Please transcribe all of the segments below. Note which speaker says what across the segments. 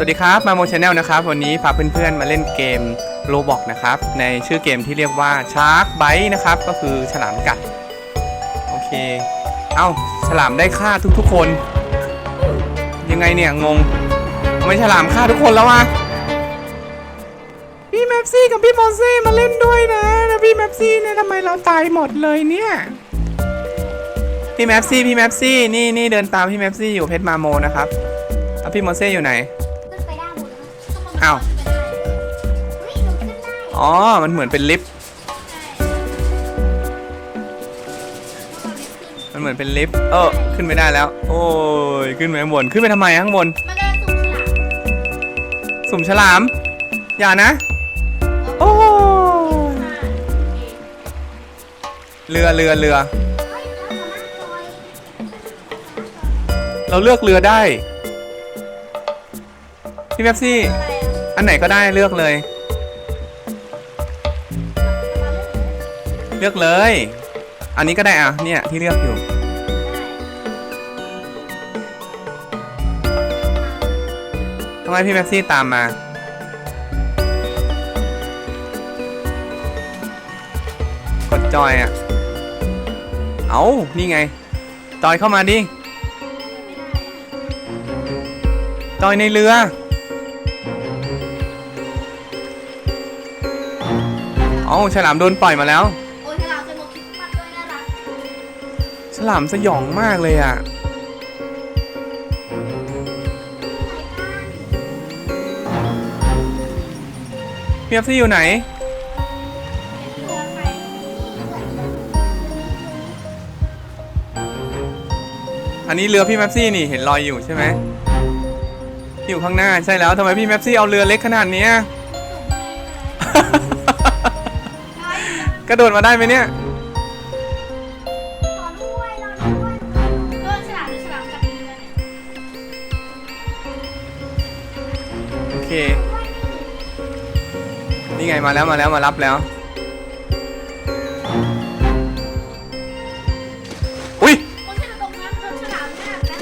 Speaker 1: สวัสดีครับมาโมชาแนลนะครับ วันนี้พาเพื่อนๆมาเล่นเกมโ o บอกนะครับ ในชื่อเกมที่เรียกว่าชาร์ k ไบ e นะครับ ก็คือฉลามกัด โอเค เอ้าฉลามได้ฆ่าทุกๆคน ยังไงเนี่ยงงทำไมฉลามฆ่าทุกคนแล้ววะพี่แมปซี่กับพี่โมเซ่มาเล่นด้วยนะแล้วพี่แมปซี่เนี่ยทำไมเราตายหมดเลยเนี่ยพี่แมปซี่พี่แมปซี่นี่นี่เดินตามพี่แมปซี่อยู่เพชรมาโมนะครับแล้วพี่โมเซ่อยู่ไหน อ้าว อ๋อ มันเหมือนเป็นลิฟต์ มันเหมือนเป็นลิฟต์ เออ ขึ้นไม่ได้แล้ว โอ้ย ขึ้นไปข้างบน ขึ้นไปทำไมข้างบน
Speaker 2: สุ่มฉลาม
Speaker 1: สุ่มฉลามอย่านะ โอ้เรือเรือเรือ
Speaker 2: เรา
Speaker 1: เราเลือกเรือได้ พี่แป๊บซี่
Speaker 2: อั
Speaker 1: นไหนก็ได้เลือกเลย เลือกเลย อันนี้ก็ได้อะเนี่ยที่เลือกอยู่ต้องให้พี่แม็กซี่ตามมา กดจอยอะ เอานี่ไง จอยเข้ามาดิ จอยในเรือ เอาฉลามโดนปล่อยมาแล้ว
Speaker 2: โอ้ยฉลามสนุกคิดมากด้วยน่ารัก
Speaker 1: ฉลามสยองมากเลยอะพี่แอฟซี่อยู่ไหน
Speaker 2: ตัวใคร
Speaker 1: อันนี้เรือพี่แมปซี่นี่เห็นรอยอยู่ใช่ไหมที่อยู่ข้างหน้าใช่แล้วทำไมพี่แมปซี่เอาเรือเล็กขนาดเนี้ย กระโดดมาได้ไหมเนี่ย
Speaker 2: ขอด้วยรอด้วยเออฉลามหรือฉลามกัดเรือเนี่ย
Speaker 1: โอเคนี่ไงมาแล้วมาแล้วมารับแล้ว อุ้ย
Speaker 2: คนที่อยู่ตรงนั้นโดนฉลามมากนะ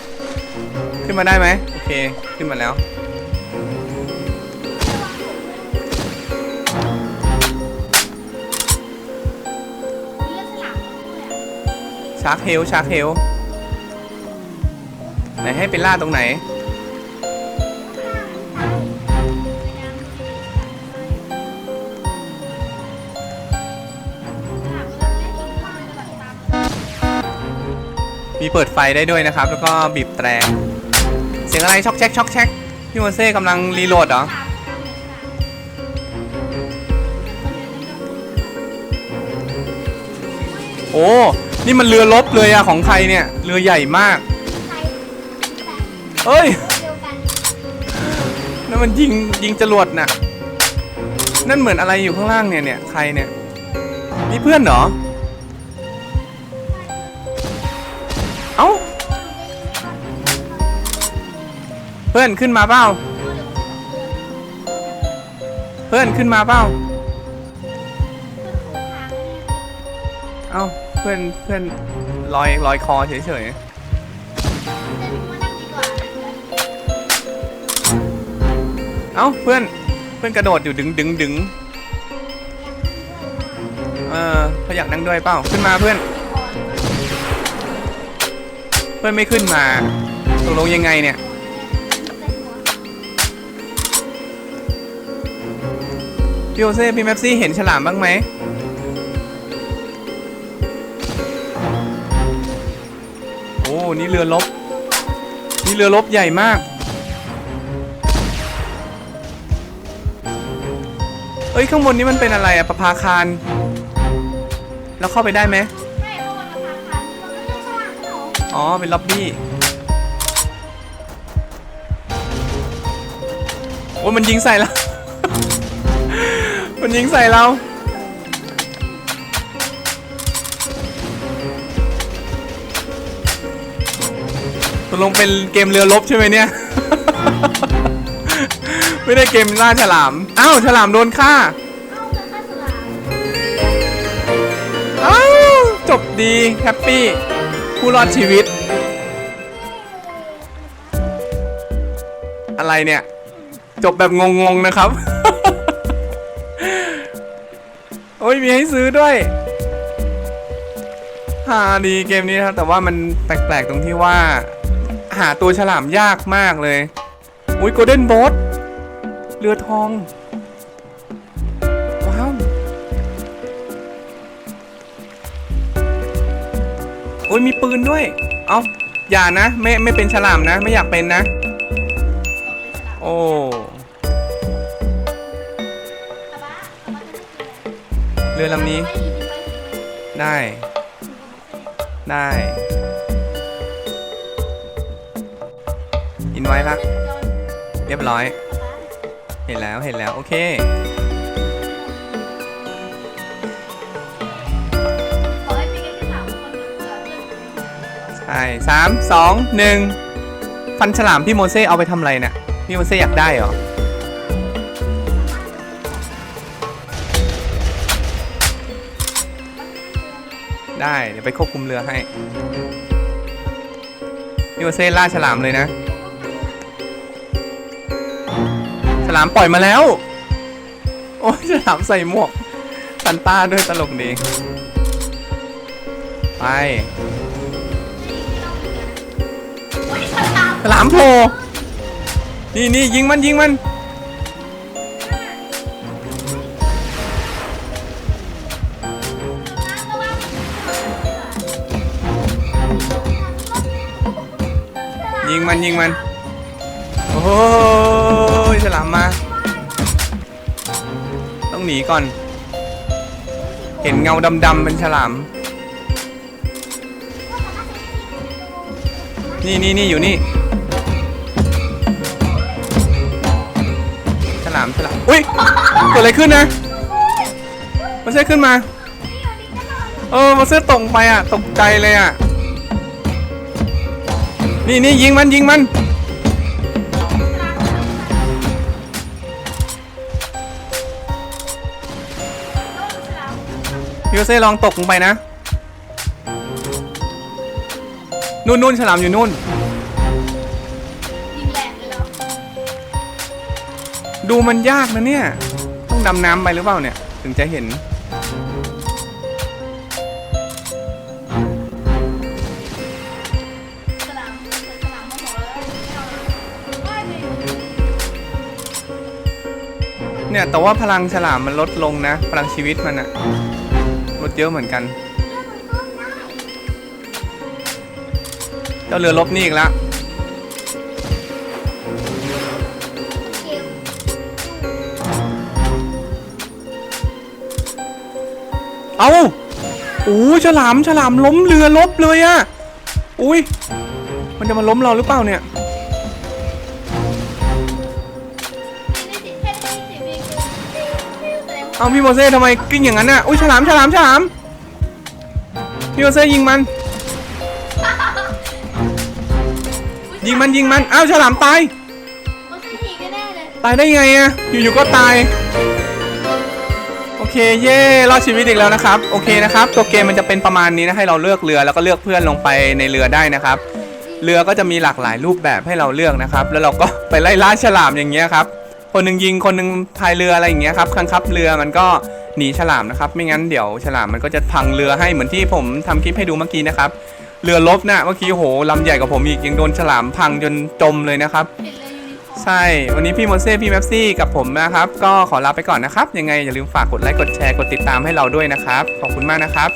Speaker 1: ขึ้นมาได้ไหมโอเค ขึ้นมาแล้วาร์คเฮลชาร์คเฮลไหนให้ไปล่าตรงไหน มีเปิดไฟได้ด้วยนะครับ แล้วก็บีบแตรเสียงอะไรช็อกแช็กช็อกแช็กพี่โมเซ่กำลังรีโหลดเหรอโอ้ นี่มันเรือลบเลยอะของใครเนี่ย เรือใหญ่มากเฮ้ย นั่นมันยิงยิงจรวดน่ะ นั่นเหมือนอะไรอยู่ข้างล่างเนี่ยเนี่ยใครเนี่ยนี่เพื่อนเหรอ เอ้า เพื่อนขึ้นมาเปล่า เพื่อนขึ้นมาเปล่า เอ้าเพื่อนเพื่อนลอยลอยคอเฉยๆเอ้าเพื่อนเพื่อนกระโดดอยู่ดึงดึงดึงเออเขาอยากนั่งด้วยเปล่าขึ้นมาเพื่อน เพื่อนไม่ขึ้นมาตกลงยังไงเนี่ยพี่โอเซ่พี่แมปซี่เห็นฉลามบ้างไหม นี่เรือลบ นี่เรือลบใหญ่มาก เอ้ยข้างบนนี้มันเป็นอะไรอะประภาคาร แล้วเข้าไปได้ไหมอ๋อ เป็นล็อบบี้ โอ้ยมันยิงใส่เรา มันยิงใส่เรา ลงเป็นเกมเรือรบใช่ไหมเนี่ย ไม่ได้เกมล่าฉลาม อ้าวฉลามโดนฆ่าอ้าวจบดีแฮปปี้ผู้รอดชีวิต อะไรเนี่ย จบแบบงงๆนะครับ โอ้ยมีให้ซื้อด้วยฮาดีเกมนี้นะครับแต่ว่ามันแปลกๆตรงที่ว่า หาตัวฉลามยากมากเลย อุ้ยโกลเด้นบ๊ทเรือทอง ว้าว โอ้ยมีปืนด้วย เอาอย่านะ ไม่ไม่เป็นฉลามนะ ไม่อยากเป็นนะ โอ้เรือลำนี้ ได้ ได้ อินไว้ละเรียบร้อย เห็นแล้วเห็นแล้ว โอเค
Speaker 2: ให้ปีกันที่สามคนเผื่อเพื่อน
Speaker 1: ใช่สามสองหนึ่งฟันฉลามพี่โมเซ่เอาไปทำอะไรเนี่ยพี่โมเซ่อยากได้เหรอได้ เดี๋ยวไปควบคุมเรือให้พี่โมเซ่ล่าฉลามเลยนะ ลามปล่อยมาแล้ว โอ้ยฉลามใส่หมวกซันต้าด้วยตลกดี ไป
Speaker 2: ฉลาม
Speaker 1: โผล่นี่นี่ยิงมันยิงมัน ยิงมันยิงมัน โอ้ โหฉลามมา ต้องหนีก่อน เห็นเงาดำๆเป็นฉลาม นี่นี่นี่อยู่นี่ ฉลามฉลาม อุ้ยเกิดอะไรขึ้นนะมาเซ่ขึ้นมา เออมาเซ่ตกไปอะ ตกใจเลยอะ นี่นี่ยิงมันยิงมัน พี่โอเซ่ลองตกลงไปนะ นู่นนู่นฉลามอยู่นู่น
Speaker 2: ยิงแรงเลยเหรอ
Speaker 1: ดูมันยากนะเนี่ย ต้องดำน้ำไปหรือเปล่าเนี่ย ถึงจะเห็น
Speaker 2: ฉลามฉลามมาหแล้วไม่เอาเลยว่ายไปอยู่
Speaker 1: เนี่ยแต่ว่าพลังฉลามมันลดลงนะ พลังชีวิตมันอะ ลดเยอะเหมือนกัน เจ้าเรือลบนี่อีกแล้วเอาโอ้ฉลาม ฉลามล้มเรือลบเลยอะอุ้ย มันจะมาล้มเราหรือเปล่าเนี่ย เอาพี่โมเซ่ทำไมกิ้งอย่างนั้นน่ะ อุ้ยฉลามฉลามฉลาม พี่โมเซ่ยิงมัน ยิงมันยิงมัน อ้าวฉลามตาย
Speaker 2: มันคือผีแน่ๆเลย
Speaker 1: ตายได้ไงอะอยู่ๆก็ตาย โอเคเย่รอดชีวิตอีกแล้วนะครับ โอเคนะครับ ตัวเกมมันจะเป็นประมาณนี้นะให้เราเลือกเรือแล้วก็เลือกเพื่อนลงไปในเรือได้นะครับ เรือก็จะมีหลากหลายรูปแบบให้เราเลือกนะครับ แล้วเราก็ไปไล่ล่าฉลามอย่างเงี้ยครับ คนหนึ่งยิงคนหนึ่งพายเรืออะไรอย่างเงี้ยครับคังคับเรือมันก็หนีฉลามนะครับ ไม่งั้นเดี๋ยวฉลามมันก็จะพังเรือให้เหมือนที่ผมทำคลิปให้ดูเมื่อกี้นะครับเรือลบนะเมื่อกี้โหลำใหญ่กว่าผมอีกยังโดนฉลามพังจนจมเลยนะครับ
Speaker 2: เห็นเลยยูนิคอร์น
Speaker 1: ใช่วันนี้พี่โมเซ่พี่แมปซี่กับผมนะครับ ก็ขอลาไปก่อนนะครับ ยังไงอย่าลืมฝากกดไลค์กดแชร์กดติดตามให้เราด้วยนะครับขอบคุณมากนะครับ